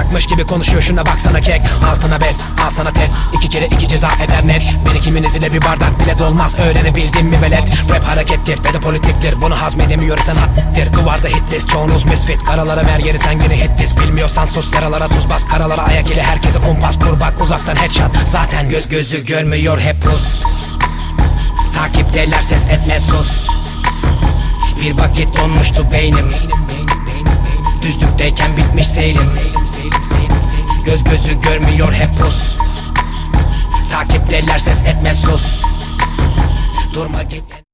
anlayacakmış gibi konuşuyor. Şuna baksana kek. Altına bez al sana test. İki kere iki ceza eder net. Beni kiminiz ile bir bardak bile dolmaz. Öğrenebildin mi velet? Rap harekettir ve de politiktir. Bunu hazmedemiyorsan hattir. Duvarda hit list çoğunuz misfit. Karalara ver yeri sen yine hit list Bilmiyorsan sus yaralara tuz bas. Karalara ayak ile herkese kumpas kur bak. Uzaktan headshot. Zaten göz gözü görmüyor hep pus. Takipteler ses etme sus. Bir vakit donmuştu beynim Düzlükteyken bitmiş seyrim. Göz gözü görmüyor hep pus. Takipteler ses etme sus. Durma git